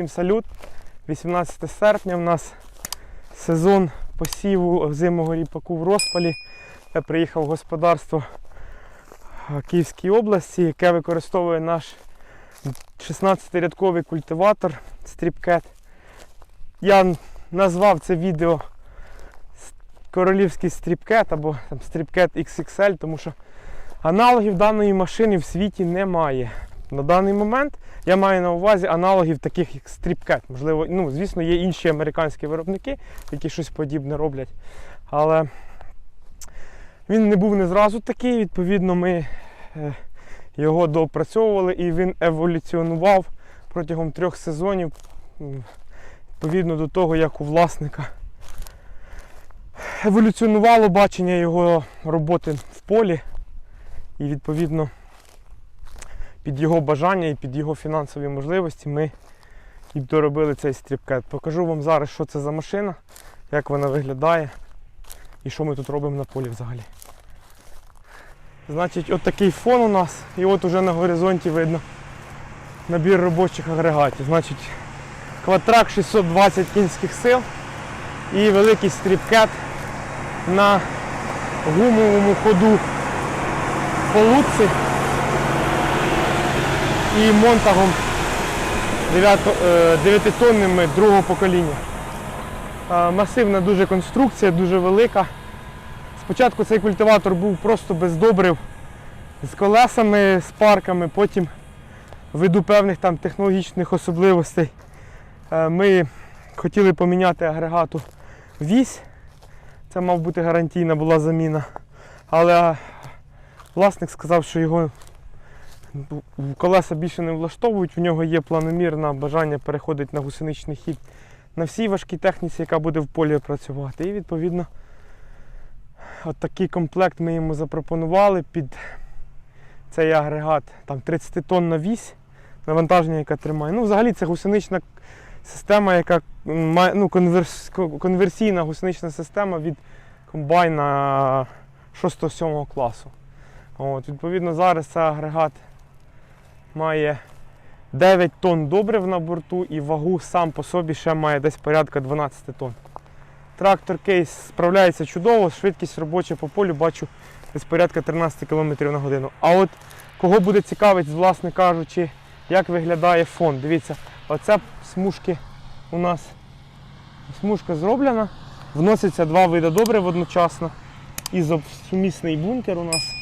Всім салют. 18 серпня в нас сезон посіву озимого ріпаку в розпалі. Я приїхав в господарство Київській області, яке використовує наш 16-рядковий культиватор Stripcat. Я назвав це відео королівський Stripcat або Stripcat XXL, тому що аналогів даної машини в світі немає. На даний момент я маю на увазі аналогів таких як Stripcat. Можливо, ну, звісно, є інші американські виробники, які щось подібне роблять. Але він не був не зразу такий, відповідно, ми е, його доопрацьовували і він еволюціонував протягом трьох сезонів, відповідно до того, як у власника еволюціонувало бачення його роботи в полі. І відповідно під його бажання і під його фінансові можливості ми і доробили цей стріпкет. Покажу вам зараз, що це за машина, як вона виглядає і що ми тут робимо на полі взагалі. Значить, от такий фон у нас, і от уже на горизонті видно набір робочих агрегатів. Значить, квадрак 620 кінських сил і великий стріпкет на гумовому ходу по луці і монтагом 9-тонними другого покоління. Е, Масивна дуже конструкція, дуже велика. Спочатку цей культиватор був просто без добрив, з колесами, з парками, потім ввиду певних там технологічних особливостей е, ми хотіли поміняти агрегату вісь. Це мав бути гарантійна була заміна. Але власник сказав, що його колеса більше не влаштовують, у нього є планомірне бажання переходити на гусеничний хід на всій важкій техніці, яка буде в полі працювати. І відповідно от такий комплект ми йому запропонували під цей агрегат там 30 тонна вісь, навантаження, яка тримає. Ну, взагалі це гусенична система, яка має ну, конверс, конверсійна гусенична система від комбайна 6-7 класу. От, відповідно, зараз цей агрегат має 9 тонн добрив на борту і вагу сам по собі ще має десь порядка 12 тонн. Трактор кейс справляється чудово, швидкість робоча по полю бачу десь порядка 13 км на годину. А от кого буде цікавить, власне кажучи, як виглядає фон. Дивіться, оце смужки у нас смужка зроблена. Вносяться два види добрив одночасно. Ізосумісний бункер у нас.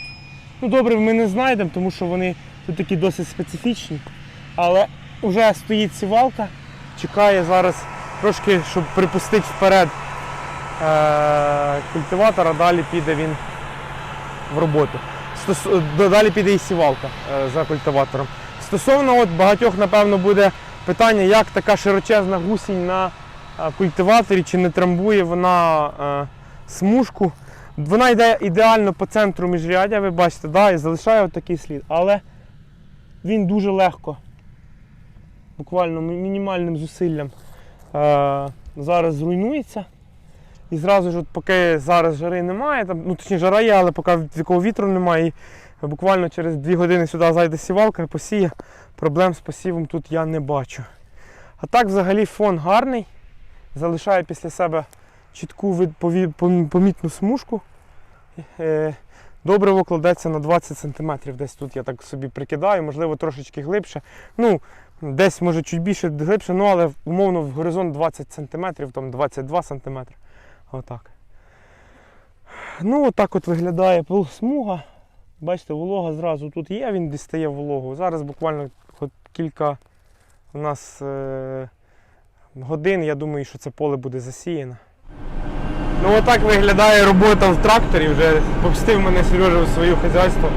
Ну, добрив ми не знайдемо, тому що вони тут такі досить специфічні. Але вже стоїть сівалка, чекає зараз трошки, щоб припустити вперед е- культиватора, далі піде він в роботу. Далі піде і сівалка е, за культиватором. Стосовно от багатьох, напевно, буде питання, як така широчезна гусінь на е, культиваторі, чи не трамбує вона е, смужку. Вона йде ідеально по центру міжрядя, ви бачите, да, і залишає от такий слід. Але він дуже легко, буквально мінімальним зусиллям е, зараз зруйнується. І зразу ж, от поки зараз жари немає, там, ну точніше жара є, але поки такого вітру немає, і буквально через 2 години сюди зайде сівалка і посіє. Проблем з посівом тут я не бачу. А так взагалі фон гарний, залишає після себе чітку помітну смужку. Е, Добриво кладеться на 20 см. Десь тут я так собі прикидаю, можливо, трошечки глибше. Ну, десь може чуть більше глибше, ну але умовно в горизонт 20 см, там 22 см. Отак. Ну, отак от виглядає смуга. Бачите, волога зразу тут є, він дістає вологу. Зараз буквально кілька у нас е- годин, я думаю, що це поле буде засіяно. Ну отак виглядає робота в тракторі, вже попстив мене Сережа в своє хазяйство.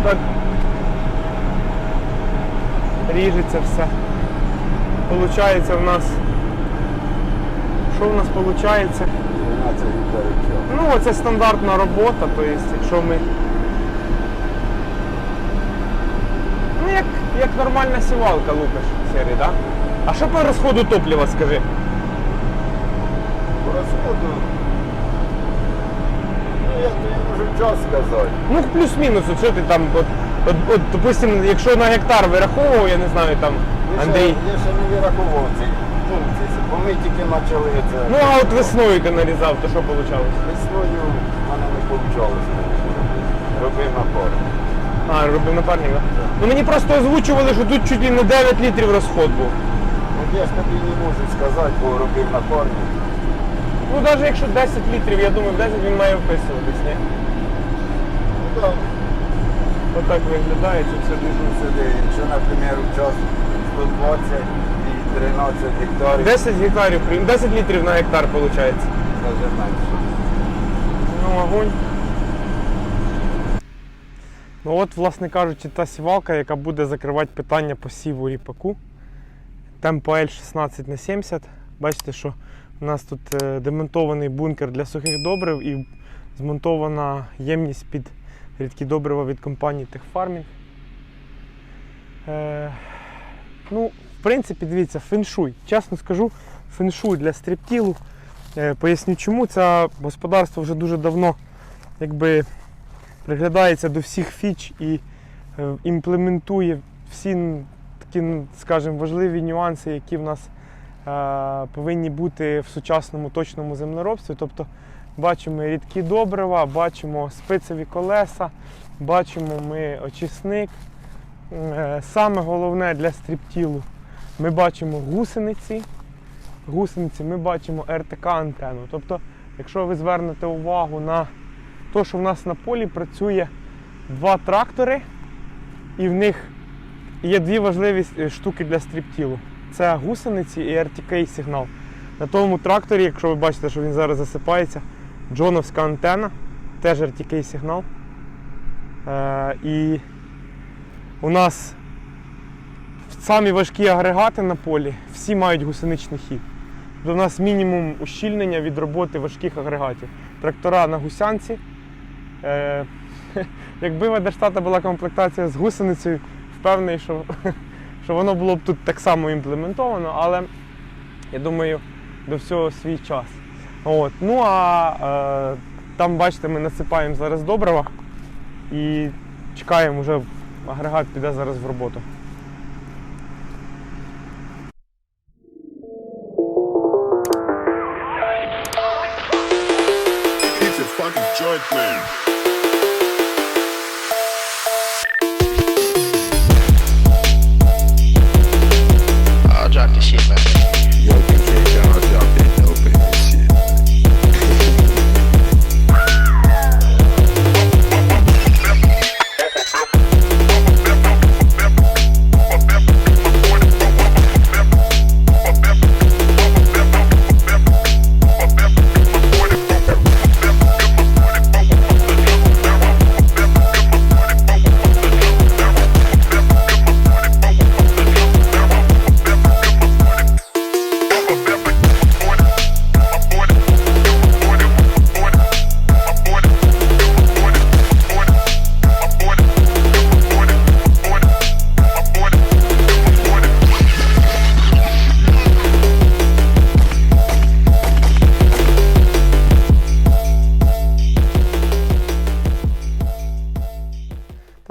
Отак ріжеться все. Получається в нас. Що в нас виходить? 12 гектарів. Ну, це стандартна робота, тобто, якщо ми. Ну, як, як нормальна сівалка лупиш сірий, так? А що по розходу топлива, скажи? Розходу. Ну, як тобі можу час сказати. Ну, плюс-мінус, от що ти там, от, От, от, допустим, якщо на гектар вираховував, я не знаю там Андрій. Я ще не вирахував ці функції, бо ми тільки почали це. Ну а от весною ти нарізав, то що вийшло? Весною в мене не вийшло. Робив напор. А, робив напарник, так? Ну мені просто озвучували, що тут чуть ли не 9 літрів розход був. От я ж тобі не можу сказати, бо робив напарник. Ну навіть якщо 10 літрів, я думаю, в 10 він має вписуватись, ні? Ну так, Отак виглядає це все дуже. сюди, якщо, наприклад, час 120 і 13 гектарів, 10 гектарів, 10 літрів на гектар виходить. навіть менше. Ну, огонь. Ну от, власне кажучи, та сівалка, яка буде закривати питання посіву ріпаку. Темпо L 16 на 70. Бачите, що у нас тут е, демонтований бункер для сухих добрив і змонтована ємність під рідкі добрива від компанії Техфармінг. Е, ну, в принципі, дивіться, феншуй. Чесно скажу, феншуй для стріптілу. Е, Поясню чому. Це господарство вже дуже давно якби, приглядається до всіх фіч і е, імплементує всі такі, скажімо, важливі нюанси, які в нас повинні бути в сучасному точному землеробстві. Тобто бачимо рідкі добрива, бачимо спицеві колеса, бачимо ми очисник. Е, Саме головне для стріптілу ми бачимо гусениці гусениці ми бачимо РТК антенну. Тобто, якщо ви звернете увагу на те, що в нас на полі працює два трактори, і в них є дві важливі е, штуки для стріптілу. Це гусениці і RTK сигнал. На тому тракторі, якщо ви бачите, що він зараз засипається, джоновська антенна, теж RTK сигнал. Е, і у нас самі важкі агрегати на полі, всі мають гусеничний хід. У нас мінімум ущільнення від роботи важких агрегатів. Трактора на гусянці. Е, якби в Адерштата була комплектація з гусеницею, впевнений, що, що воно було б тут так само імплементовано, але я думаю, до всього свій час. От. Ну а е, там, бачите, ми насипаємо зараз добрива і чекаємо, вже агрегат піде зараз в роботу. Keep your fucking joint clean.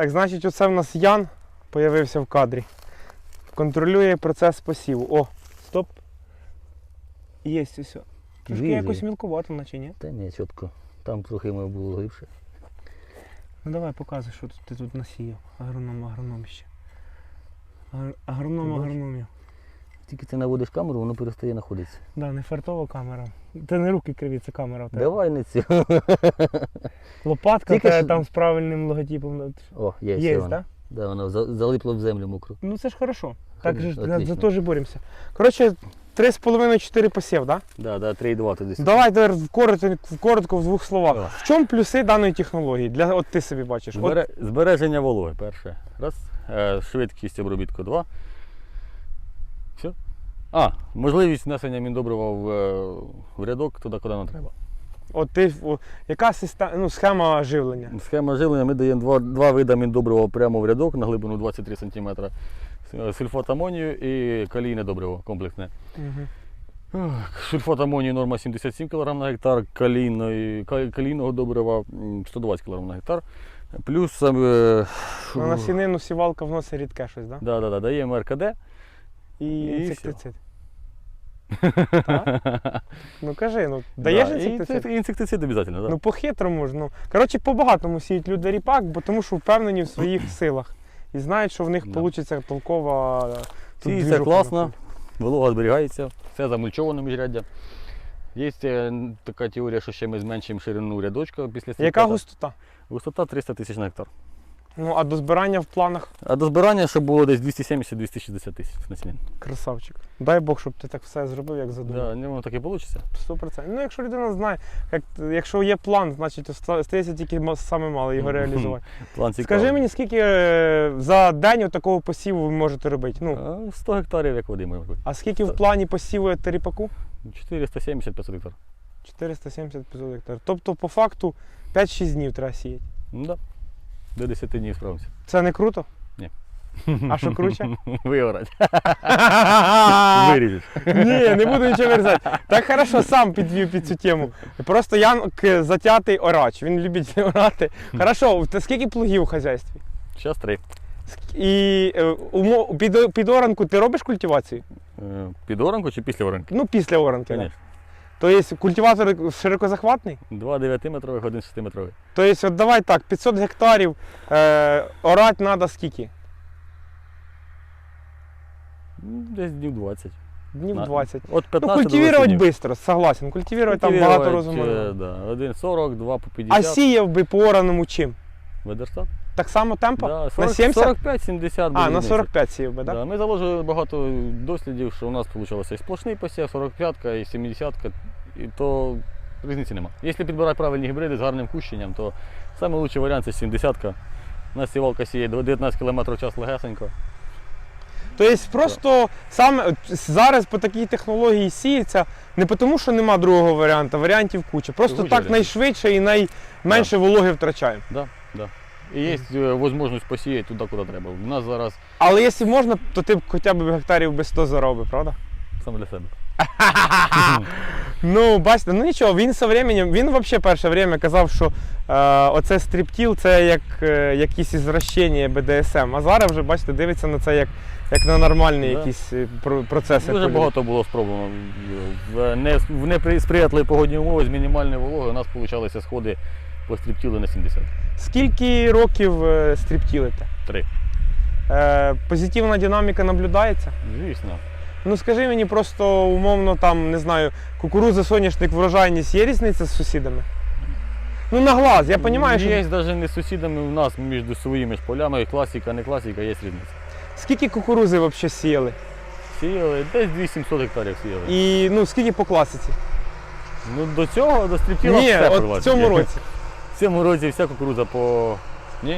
Так, значить, оце в нас Ян появився в кадрі. Контролює процес посіву. О, стоп. Є все. Трошки Вижу. якось мілкувато, наче ні? Та ні, чітко. Там трохи має було глибше. Ну давай показуй, що тут ти тут насіяв. Агроном, агрономіще. Агр- Агроном, агрономів. Тільки ти наводиш камеру, воно перестає знаходитися. Да, не фартова камера. Це не руки криві, це камера в тебе. Давай не цю. Лопатка Тільки в тебе ж- там з правильним логотипом. О, є, Є, так? Да, воно за- залипло в землю мокру. Ну це ж хорошо. Так же ж за, за то ж боремося. Коротше, 3,5-4 посів, так? Да, да, 3,2 туди. Давай тепер коротко, коротко в двох словах. О. В чому плюси даної технології? Для, от ти собі бачиш. От, Збере... Збереження вологи, перше. Раз. Е, швидкість обробітку два. Все. А, можливість внесення міндобрива в, е, в рядок туди, куди нам треба. от ти, о, яка система, ну, схема живлення? Схема живлення ми даємо два, два види міндобрива прямо в рядок на глибину 23 см. Сульфат амонію і калійне добриво комплексне. Угу. Сульфат амонію норма 77 кг на гектар, калійної, калійного добрива 120 кг на гектар. Плюс е, на сінину сівалка вносить рідке щось, да? Да, да, да, даємо РКД. І, І інсектицид. Так? Ну кажи, ну даєш Да, і інсектицид? це Інсектицид обов'язково, да. Ну по-хитрому ж. Ну. Коротше, по-багатому сіють люди ріпак, бо тому що впевнені в своїх силах. І знають, що в них Да. вийде толкова. е, тут Сіється двіжуха класно, волога зберігається, все замульчовано міжряддя. Є е, така теорія, що ще ми зменшимо ширину рядочка після Яка густота? Густота 300 тисяч на гектар. Ну, а до збирання в планах А до збирання, щоб було десь 270-260 тисяч на смін. красавчик. Дай Бог, щоб ти так все зробив, як задумав. Да, воно так і вийде. 100%. Ну, якщо людина знає, як, якщо є план, значить оста- стається тільки ма- саме мало його Мгм. реалізувати. План цікавий. Скажи мені, скільки е, за день такого посіву ви можете робити? Ну, А, 100 гектарів, як води може бути. а скільки в плані посіву ріпаку? 470-500 гектар. 470 гектар. Тобто, по факту, 5-6 днів треба сіяти. Ну да. До 10 днів справимося. Це не круто? Ні. А що круче? Виорать. Виріжеш. Ні, не буду нічого вирізати. Так хорошо, сам підвів під цю тему. Просто Ян затятий орач, він любить орати. Хорошо, та скільки плугів у хазяйстві? Зараз три. І е, умо- під, під оранку ти робиш культивацію? Е, Під оранку чи після оранки? Ну, після оранки. да. Звісно. Тобто культиватор широкозахватний? Два 9-метрових, один 6-метровий. Тобто, от давай так, 500 гектарів е, орати треба скільки? Ну, Десь днів 20. Днів На- 20. От Ну, 15 до 20 культивувати швидко, согласен. Культивувати там багато розуму. е, Да. Один 40, два по 50. А сіяв би по ораному чим? Ведерстат? Так само темпа? Да, на 70? 45-70 а, на 45 сіяв би, так? Да, ми заложили багато дослідів, що у нас вийшло і сплошний посів, 45-ка і 70-ка, і то різниці нема. Якщо підбирати правильні гібриди з гарним кущенням, то найкращий варіант це 70-ка. У нас сівалка сіє до 19 км в час легесенько. Тобто просто саме зараз по такій технології сіється не тому, що нема другого варіанту, варіантів куча. Просто Куча так варіантів. найшвидше і найменше вологи втрачаємо. Да, да. І є е, можливість посіяти туди, куди треба. У нас зараз Але якщо можна, то ти б хоча б гектарів би 100 заробив, правда? саме для себе. Ну, бачите, ну нічого, він со временем, він взагалі перше время казав, що е, оце стріптіл це як е, якісь ізращення БДСМ. А зараз вже, бачите, дивиться на це як, як на нормальні Да. якісь е, про- процеси. Дуже багато було спробовано. В не- в несприятливі погодні умови з мінімальною вологою у нас получалися сходи по стріптілу на 70. Скільки років е, стріптілите? Три. Е, позитивна динаміка наблюдається? Звісно. Ну скажи мені просто умовно там, не знаю, кукурудза, соняшник, врожайність є різниця з сусідами? Ну на глаз, я розумію, що Є навіть не з сусідами у нас між своїми ж полями, класика, не класика, є різниця. скільки кукурудзи взагалі сіяли? Сіяли, десь 2700 гектарів сіяли. І ну скільки по класиці? Ну до цього, до стріптіла Ні, все от в прилазить. цьому році. В цьому році вся кукурудза по. Ні.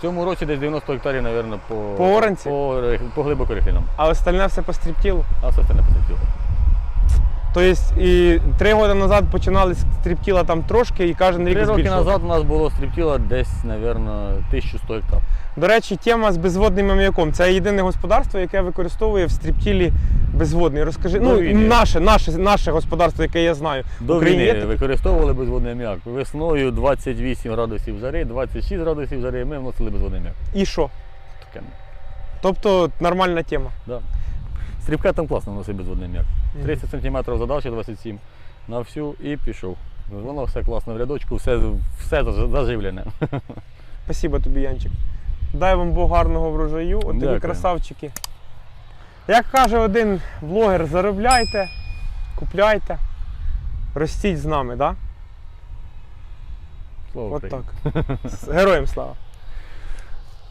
В цьому році десь 90 гектарів, мабуть, по, По оранці? по, по глибокорихлінам. А остальне все по стріптілу. А все остальне по стріптілу. Тобто і три роки назад починали стріптіла там трошки і кожен рік Три роки збільшували. назад у нас було стріптіла десь, мабуть, 1100 гектар. До речі, тема з безводним аміаком. Це єдине господарство, яке використовує в стріптілі безводний. Розкажи, ну війни. наше, наше, наше господарство, яке я знаю. До Україні є війни використовували безводний аміак. Весною 28 градусів жари, 26 градусів жари, ми вносили безводний аміак. І що? Таке. Тобто нормальна тема. Да. Стрібка там класно носить безводний аміак. 30 см задача, 27 на всю і пішов. Воно все класно в рядочку, все, все заживлене. Спасибо тобі, Янчик. Дай вам Бог гарного врожаю. От такі красавчики. Як каже один блогер, заробляйте, купляйте, ростіть з нами, да? Слава От так. З Героям слава.